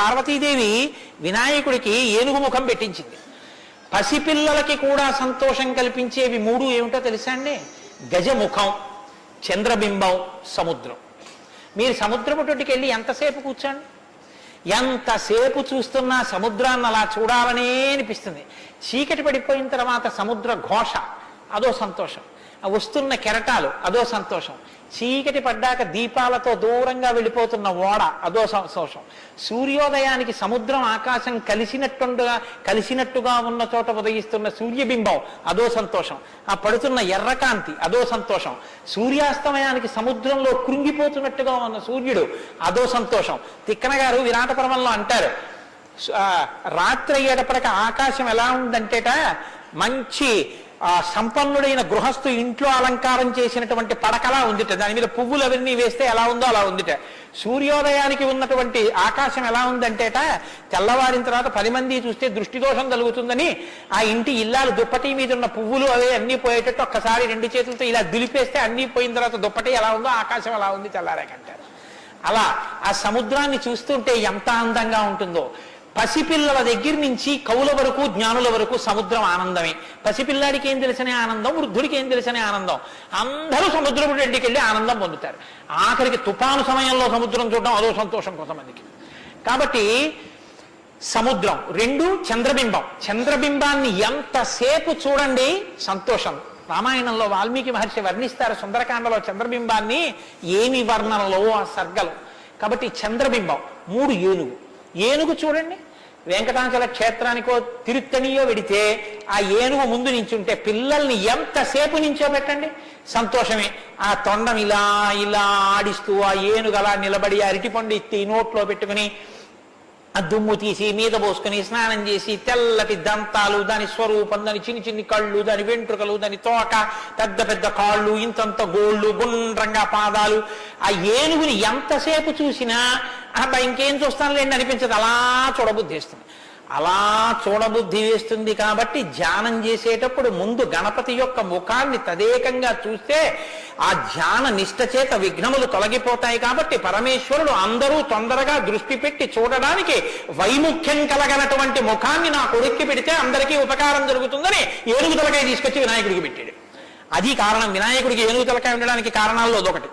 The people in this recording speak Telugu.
పార్వతీదేవి వినాయకుడికి ఏనుగు ముఖం పెట్టించింది. పసిపిల్లలకి కూడా సంతోషం కల్పించేవి మూడు ఏమిటో తెలుసా అండి? గజముఖం చంద్రబింబం సముద్రం. మీరు సముద్రపు తొట్టికి వెళ్ళి ఎంతసేపు కూర్చోండి? ఎంతసేపు చూస్తున్నా సముద్రాన్ని అలా చూడాలనే అనిపిస్తుంది. చీకటి పడిపోయిన తర్వాత సముద్ర ఘోష అదో సంతోషం. వస్తున్న కెరటాలు అదో సంతోషం. చీకటి పడ్డాక దీపాలతో దూరంగా వెళ్ళిపోతున్న ఓడ అదో సంతోషం. సూర్యోదయానికి సముద్రం ఆకాశం కలిసినట్టుగా కలిసినట్టుగా ఉన్న చోట ఉదయిస్తున్న సూర్యబింబం అదో సంతోషం. ఆ పడుతున్న ఎర్రకాంతి అదో సంతోషం. సూర్యాస్తమయానికి సముద్రంలో కృంగిపోతున్నట్టుగా ఉన్న సూర్యుడు అదో సంతోషం. తిక్కన గారు విరాట పర్వంలో అంటారు ఆ, రాత్రి అయ్యేటప్పటికి ఆకాశం ఎలా ఉందంటేట మంచి ఆ సంపన్నుడైన గృహస్థు ఇంట్లో అలంకారం చేసినటువంటి పడకలా ఉందిట. దాని మీద పువ్వులు అవన్నీ వేస్తే ఎలా ఉందో అలా ఉందిట. సూర్యోదయానికి ఉన్నటువంటి ఆకాశం ఎలా ఉందంటేట తెల్లవారిన తర్వాత పది మంది చూస్తే దృష్టి దోషం కలుగుతుందని ఆ ఇంటి ఇల్లాలు దుప్పటి మీద ఉన్న పువ్వులు అవే అన్నీ పోయేటట్టు ఒక్కసారి రెండు చేతులతో ఇలా దులిపేస్తే అన్నీ పోయిన తర్వాత దుప్పటి ఎలా ఉందో ఆకాశం ఎలా ఉంది తెల్లారాకంటారు అలా ఆ సముద్రాన్ని చూస్తుంటే ఎంత అందంగా ఉంటుందో. పసిపిల్లల దగ్గర నుంచి కవుల వరకు జ్ఞానుల వరకు సముద్రం ఆనందమే. పసిపిల్లాడికి ఏం తెలిసిన ఆనందం? వృద్ధుడికి ఏం తెలిసిన ఆనందం? అందరూ సముద్రం రెడ్డికి వెళ్ళి ఆనందం పొందుతారు. ఆఖరికి తుఫాను సమయంలో సముద్రం చూడడం అదో సంతోషం కొంతమందికి కాబట్టి సముద్రం రెండు చంద్రబింబం. చంద్రబింబాన్ని ఎంతసేపు చూడండి సంతోషం. రామాయణంలో వాల్మీకి మహర్షి వర్ణిస్తారు సుందరకాండలో చంద్రబింబాన్ని ఏమి వర్ణనలో ఆ సర్గలు? కాబట్టి చంద్రబింబం మూడు ఏనుగు. ఏనుగు చూడండి. వెంకటాచల క్షేత్రానికో తిరుత్తనియో వెడితే ఆ ఏనుగు ముందు నించుంటే పిల్లల్ని ఎంతసేపు నించోబెట్టండి? సంతోషమే. ఆ తొండం ఇలా ఇలా ఆడిస్తూ ఆ ఏనుగు అలా నిలబడి అరటిపండు ఎత్తి నోట్లో పెట్టుకుని ఆ దుమ్ము తీసి మీద పోసుకుని స్నానం చేసి తెల్లటి దంతాలు దాని స్వరూపం దాని చిన్ని చిన్ని కళ్ళు దాని వెంట్రుకలు దాని తోక పెద్ద పెద్ద కాళ్ళు ఇంతంత గోళ్ళు గుండ్రంగా పాదాలు ఆ ఏనుగుని ఎంతసేపు చూసినా అబ్బా ఇంకేం చూస్తానులేండి అనిపించదు. అలా చూడబుద్ధిస్తుంది అలా చూడబుద్ధి వేస్తుంది కాబట్టి ధ్యానం చేసేటప్పుడు ముందు గణపతి యొక్క ముఖాన్ని తదేకంగా చూస్తే ఆ ధ్యాన నిష్ట చేత విఘ్నములు తొలగిపోతాయి కాబట్టి పరమేశ్వరుడు అందరూ తొందరగా దృష్టి పెట్టి చూడడానికి వైముఖ్యం కలగనటువంటి ముఖాన్ని నా కొడుక్కి పెడితే అందరికీ ఉపకారం జరుగుతుందని ఏనుగు తలకాయ తీసుకొచ్చి వినాయకుడికి పెట్టాడు. అది కారణం. వినాయకుడికి ఏనుగు తలకాయ ఉండడానికి కారణాల్లో అదొకటి.